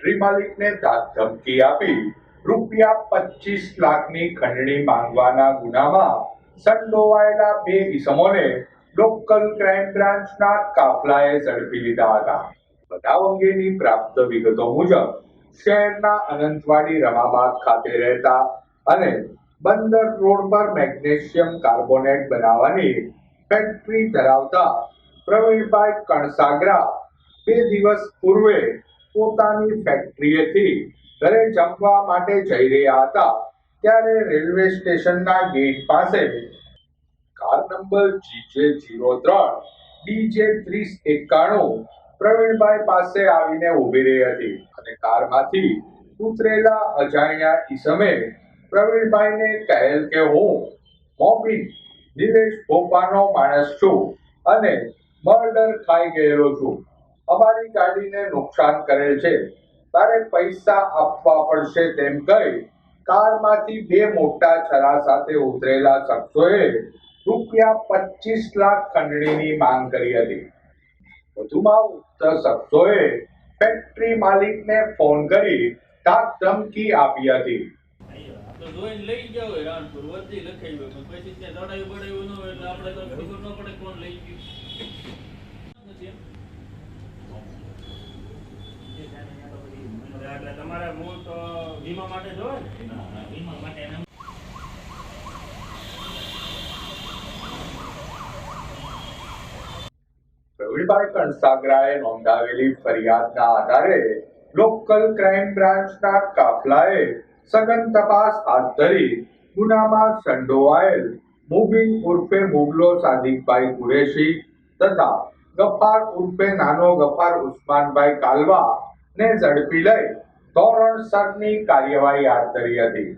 Factory માલિકને ધમકી આપી રૂપિયા પચીસ લાખની ખંડણી માંગવાના ગુનામાં સંડોવાયેલા બે ઇસમોને લોકલ ક્રાઇમ બ્રાન્ચના કાફલાએ ઝડપી લીધા હતા. બનાવ અંગેની પ્રાપ્ત વિગતો મુજબ શહેરના અનંતવાડી રમાબાગ ખાતે રહેતા અને બંદર રોડ પર મેગ્નેશિયમ કાર્બોનેટ બનાવવાની ફેક્ટરી ધરાવતા પ્રવીણભાઈ કણસાગરા બે દિવસ પૂર્વે પોતાની ફેક્ટરીએથી ઘરે જમવા માટે જઈ રહ્યા હતા. ત્યારે રેલવે સ્ટેશનના ગેટ પાસે car number G J zero ત્રણ ડીજે ત્રીસ એકાણું પ્રવીણભાઈ પાસે આવીને ઊભી રહી હતી અને કારમાંથી ઉતરેલા અજાણ્યા ઈસમે પ્રવીણભાઈને કહેલ કે હું મોબીન નિલેશ ભોપાનો માણસ છું અને મર્ડર ખાઈ ગયેલો છું. અમારી ગાડીને નુકસાન કરેલ છે. તારે પૈસા આપવા પડશે તેમ કહી કારમાંથી બે મોટા છરા સાથે ઉતરેલા શખ્સોએ રૂપિયા પચીસ લાખ ખંડણીની માંગ કરી હતી. વધુમાં ઉક્ત શખ્સોએ ફેક્ટરી માલિકને ફોન કરી ધાક ધમકી આપી હતી. તો લઈ ગયા હોય, રાણપુર. લખાઈ હોય પછી ત્યાં દડાયું બડાયું ન હોય એટલે આપણે તો ખબર ન પડે કોણ લઈ ગયું. એટલે તમારે મૂળ તો વીમા માટે જોવે ને? વીમા માટે પ્રવીણભાઈ કણસાગરાએ નોંધાવેલી ફરિયાદના આધારે લોકલ ક્રાઇમ બ્રાન્ચના કાફલાએ સઘન તપાસ હાથ ધરી ગુનામાં સંડોવાયેલ મુબીન ઉર્ફે મુગલો સાદિકભાઈ કુરેશી તથા ગફાર ઉર્ફે નાનો ગફાર ઉસ્માનભાઈ કાલવા ને ઝડપી લઈ ધોરણસરની કાર્યવાહી હાથ ધરી હતી.